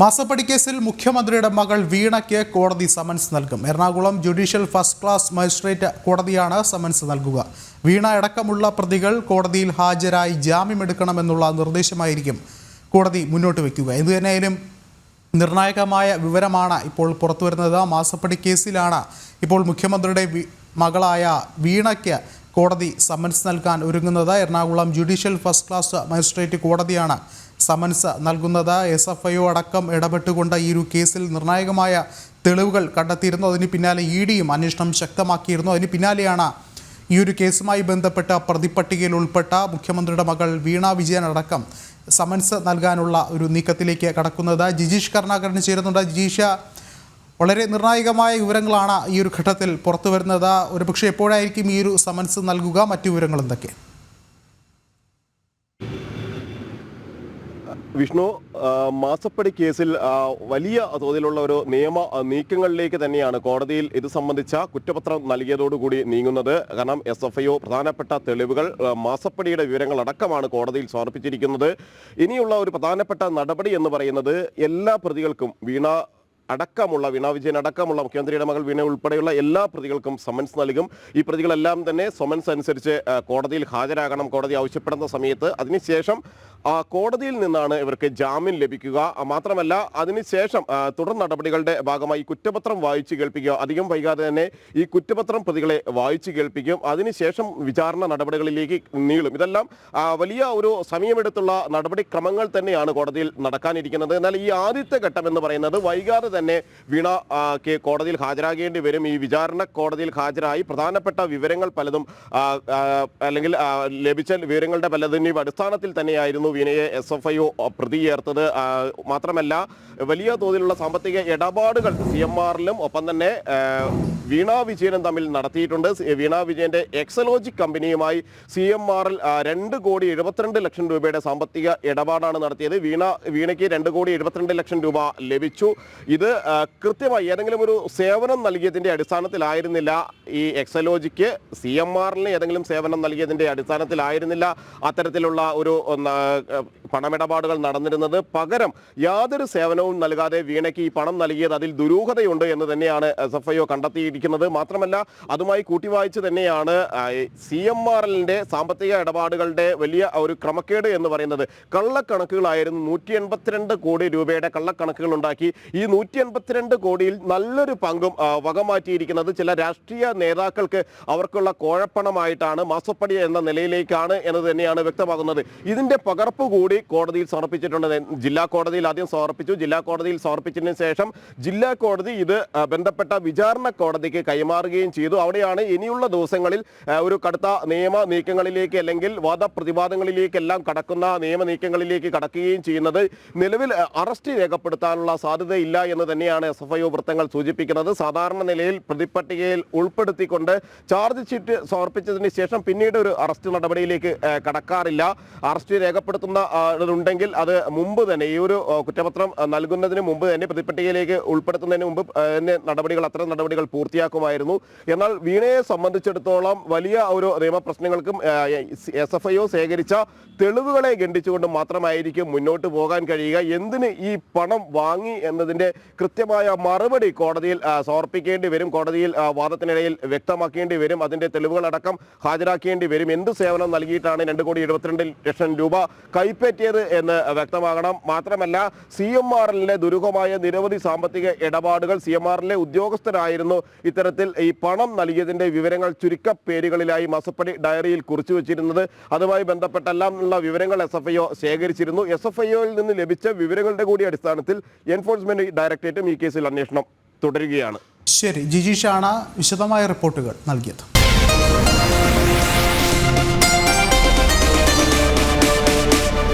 മാസപ്പടി കേസിൽ മുഖ്യമന്ത്രിയുടെ മകൾ വീണയ്ക്ക് കോടതി സമൻസ് നൽകും. Ernakulam judicial first class magistrate കോടതിയാണ് സമൻസ് നൽകുക. വീണ അടക്കമുള്ള പ്രതികൾ കോടതിയിൽ ഹാജരായി ജാമ്യമെടുക്കണമെന്നുള്ള നിർദ്ദേശമായിരിക്കും കോടതി മുന്നോട്ട് വയ്ക്കുക എന്തുതന്നെയായാലും നിർണായകമായ വിവരമാണ് ഇപ്പോൾ പുറത്തുവരുന്നത്. മാസപ്പടി കേസിലാണ് ഇപ്പോൾ മുഖ്യമന്ത്രിയുടെ മകളായ വീണയ്ക്ക് കോടതി സമൻസ് നൽകാൻ ഒരുങ്ങുന്നത്. Ernakulam judicial first class magistrate കോടതിയാണ് സമൻസ് നൽകുന്നത്. എസ് എഫ് ഐ ഒ അടക്കം ഇടപെട്ടുകൊണ്ട് ഈ ഒരു കേസിൽ നിർണായകമായ തെളിവുകൾ കണ്ടെത്തിയിരുന്നു. അതിന് പിന്നാലെ ഇ ഡിയും അന്വേഷണം ശക്തമാക്കിയിരുന്നു. അതിന് പിന്നാലെയാണ് ഈ ഒരു കേസുമായി ബന്ധപ്പെട്ട പ്രതിപട്ടികയിൽ ഉൾപ്പെട്ട മുഖ്യമന്ത്രിയുടെ മകൾ വീണ വിജയൻ അടക്കം സമൻസ് നൽകാനുള്ള ഒരു നീക്കത്തിലേക്ക് കടക്കുന്നത്. ജിജീഷ് കരുണാകരൻ ചേരുന്നുണ്ട്. ജിജീഷ വളരെ നിർണായകമായ വിവരങ്ങളാണ് ഈ ഒരു ഘട്ടത്തിൽ പുറത്തു വരുന്നത് ഒരുപക്ഷെ എപ്പോഴായിരിക്കും ഈ ഒരു സമൻസ് നൽകുക? മറ്റു വിവരങ്ങൾ എന്തൊക്കെ? വിഷ്ണു മാസപ്പടി കേസിൽ വലിയ തോതിലുള്ള ഒരു നിയമ നീക്കങ്ങളിലേക്ക് തന്നെയാണ് കോടതിയിൽ ഇത് സംബന്ധിച്ച കുറ്റപത്രം നൽകിയതോടുകൂടി നീങ്ങുന്നത്. കാരണം എസ് എഫ് ഐ പ്രധാനപ്പെട്ട തെളിവുകൾ മാസപ്പടിയുടെ വിവരങ്ങൾ അടക്കമാണ് കോടതിയിൽ സമർപ്പിച്ചിരിക്കുന്നത്. ഇനിയുള്ള ഒരു പ്രധാനപ്പെട്ട നടപടി എന്ന് പറയുന്നത് എല്ലാ പ്രതികൾക്കും വീണ അടക്കമുള്ള വീണ വിജയൻ അടക്കമുള്ള മുഖ്യമന്ത്രിയുടെ മകൾ വീണ ഉൾപ്പെടെയുള്ള എല്ലാ പ്രതികൾക്കും സമൻസ് നൽകും. ഈ പ്രതികളെല്ലാം തന്നെ സമൻസ് അനുസരിച്ച് കോടതിയിൽ ഹാജരാകണം കോടതി ആവശ്യപ്പെടുന്ന സമയത്ത്. അതിനുശേഷം കോടതിയിൽ നിന്നാണ് ഇവർക്ക് ജാമ്യം ലഭിക്കുക. മാത്രമല്ല അതിനുശേഷം തുടർ നടപടികളുടെ ഭാഗമായി കുറ്റപത്രം വായിച്ചു കേൾപ്പിക്കുക. അധികം വൈകാതെ തന്നെ ഈ കുറ്റപത്രം പ്രതികളെ വായിച്ചു കേൾപ്പിക്കും. അതിനുശേഷം വിചാരണ നടപടികളിലേക്ക് നീളും. ഇതെല്ലാം വലിയ ഒരു സമയമെടുത്തുള്ള നടപടിക്രമങ്ങൾ തന്നെയാണ് കോടതിയിൽ നടക്കാനിരിക്കുന്നത്. എന്നാൽ ഈ ആദ്യത്തെ ഘട്ടം എന്ന് പറയുന്നത് വൈകാതെ തന്നെ വീണ കെ കോടതിയിൽ ഹാജരാകേണ്ടി വരും. ഈ വിചാരണ കോടതിയിൽ ഹാജരായി. പ്രധാനപ്പെട്ട വിവരങ്ങൾ പലതും അല്ലെങ്കിൽ ലഭിച്ച വിവരങ്ങളുടെ പലതിന്റെ അടിസ്ഥാനത്തിൽ തന്നെയായിരുന്നു വീണയെ എസ് എഫ് ഐ പ്രതി ചേർത്തത് മാത്രമല്ല വലിയ തോതിലുള്ള സാമ്പത്തിക ഇടപാടുകൾ സി എം ആറിലും ഒപ്പം തന്നെ വീണ വിജയനും തമ്മിൽ നടത്തിയിട്ടുണ്ട്. വീണ വിജയന്റെ എക്സലോജിക് കമ്പനിയുമായി സി എം ആറിൽ രണ്ട് കോടി എഴുപത്തിരണ്ട് ലക്ഷം രൂപയുടെ സാമ്പത്തിക ഇടപാടാണ് നടത്തിയത്. വീണ വീണയ്ക്ക് രണ്ട് കോടി എഴുപത്തിരണ്ട് ലക്ഷം രൂപ ലഭിച്ചു. ഇത് കൃത്യമായി ഏതെങ്കിലും ഒരു സേവനം നൽകിയതിന്റെ അടിസ്ഥാനത്തിലായിരുന്നില്ല ഈ എക്സലോജിക്ക് സി എം ആറിന് ഏതെങ്കിലും സേവനം നൽകിയതിന്റെ അടിസ്ഥാനത്തിലായിരുന്നില്ല അത്തരത്തിലുള്ള ഒരു പണമിടപാടുകൾ നടന്നിരുന്നത്. പകരം യാതൊരു സേവനവും നൽകാതെ വീണയ്ക്ക് ഈ പണം നൽകിയത് അതിൽ ദുരൂഹതയുണ്ട് എന്ന് തന്നെയാണ് എസ് എഫ് ഐ ഒ കണ്ടെത്തിയിരിക്കുന്നത്. മാത്രമല്ല അതുമായി കൂട്ടിവായിച്ച് തന്നെയാണ് സി എം എല്ലിന്റെ സാമ്പത്തിക ഇടപാടുകളുടെ വലിയ ഒരു ക്രമക്കേട് എന്ന് പറയുന്നത്. കള്ളക്കണക്കുകളായിരുന്നു നൂറ്റി എൺപത്തിരണ്ട് കോടി രൂപയുടെ കള്ളക്കണക്കുകൾ ഉണ്ടാക്കി. ഈ നൂറ്റി എൺപത്തിരണ്ട് കോടിയിൽ നല്ലൊരു പങ്കും വകമാറ്റിയിരിക്കുന്നത് ചില രാഷ്ട്രീയ നേതാക്കൾക്ക് അവർക്കുള്ള കോഴപ്പണമായിട്ടാണ് മാസപ്പടി എന്ന നിലയിലേക്കാണ് എന്ന് തന്നെയാണ് വ്യക്തമാകുന്നത്. ഇതിന്റെ പകർപ്പ് കൂടി കോടതിയിൽ സമർപ്പിച്ചിട്ടുണ്ട്. ജില്ലാ കോടതിയിൽ ആദ്യം സമർപ്പിച്ചു. ജില്ലാ കോടതിയിൽ സമർപ്പിച്ചതിന് ശേഷം ജില്ലാ കോടതി ഇത് ബന്ധപ്പെട്ട വിചാരണ കോടതിക്ക് കൈമാറുകയും ചെയ്തു. അവിടെയാണ് ഇനിയുള്ള ദിവസങ്ങളിൽ ഒരു കടുത്ത നിയമ നീക്കങ്ങളിലേക്ക് അല്ലെങ്കിൽ വാദപ്രതിവാദങ്ങളിലേക്കെല്ലാം കടക്കുന്ന നിയമ നീക്കങ്ങളിലേക്ക് കടക്കുകയും ചെയ്യുന്നത്. നിലവിൽ അറസ്റ്റ് രേഖപ്പെടുത്താനുള്ള സാധ്യതയില്ല എന്ന് തന്നെയാണ് എസ് എഫ് ഐ ഒ വൃത്തങ്ങൾ സൂചിപ്പിക്കുന്നത്. സാധാരണ നിലയിൽ പ്രതിപ്പട്ടികയിൽ ഉൾപ്പെടുത്തിക്കൊണ്ട് ചാർജ് ഷീറ്റ് സമർപ്പിച്ചതിന് ശേഷം പിന്നീട് ഒരു അറസ്റ്റ് നടപടിയിലേക്ക് കടക്കാറില്ല. അറസ്റ്റ് രേഖപ്പെടുത്തുന്ന ഉണ്ടെങ്കിൽ അത് മുമ്പ് തന്നെ ഈ ഒരു കുറ്റപത്രം നൽകുന്നതിന് മുമ്പ് തന്നെ പ്രതിപ്പട്ടികയിലേക്ക് ഉൾപ്പെടുത്തുന്നതിന് മുമ്പ് നടപടികൾ അത്തരം നടപടികൾ പൂർത്തിയാക്കുമായിരുന്നു. എന്നാൽ വീണയെ സംബന്ധിച്ചിടത്തോളം വലിയ ഒരു നിയമപ്രശ്നങ്ങൾക്കും എസ് എഫ് ഐ ഒ ശേഖരിച്ച തെളിവുകളെ ഖണ്ഡിച്ചുകൊണ്ട് മാത്രമായിരിക്കും മുന്നോട്ട് പോകാൻ കഴിയുക. എന്തിന് ഈ പണം വാങ്ങി എന്നതിന്റെ കൃത്യമായ മറുപടി കോടതിയിൽ സമർപ്പിക്കേണ്ടി വരും. കോടതിയിൽ വാദത്തിനിടയിൽ വ്യക്തമാക്കേണ്ടി വരും. അതിന്റെ തെളിവുകളടക്കം ഹാജരാക്കേണ്ടി വരും. എന്ത് സേവനം നൽകിയിട്ടാണ് രണ്ട് കോടി എഴുപത്തിരണ്ട് ലക്ഷം രൂപ കൈപ്പറ്റിയത് എന്ന് വ്യക്തമാകണം. മാത്രമല്ല സി എം എല്ലിലെ ദുരൂഹമായ നിരവധി സാമ്പത്തിക ഇടപാടുകൾ സി എം എല്ലിലെ ഉദ്യോഗസ്ഥരായിരുന്നു. ഇത്തരത്തിൽ ഈ പണം നൽകിയതിന്റെ വിവരങ്ങൾ ചുരുക്കപ്പേരുകളിലായി മാസപ്പടി ഡയറിയിൽ കുറിച്ചു വെച്ചിരുന്നത്. അതുമായി ബന്ധപ്പെട്ടെല്ലാം ഉള്ള വിവരങ്ങൾ എസ് എഫ് ഐ ഒ ശേഖരിച്ചിരുന്നു. എസ് എഫ് ഐ ഒയിൽ നിന്ന് ലഭിച്ച വിവരങ്ങളുടെ കൂടി അടിസ്ഥാനത്തിൽ എൻഫോഴ്സ്മെന്റ് ഡയറക്ടറേറ്റും ഈ കേസിൽ അന്വേഷണം തുടരുകയാണ്. ശരി ജിജീഷാണ് വിശദമായ റിപ്പോർട്ടുകൾ നൽകിയത്.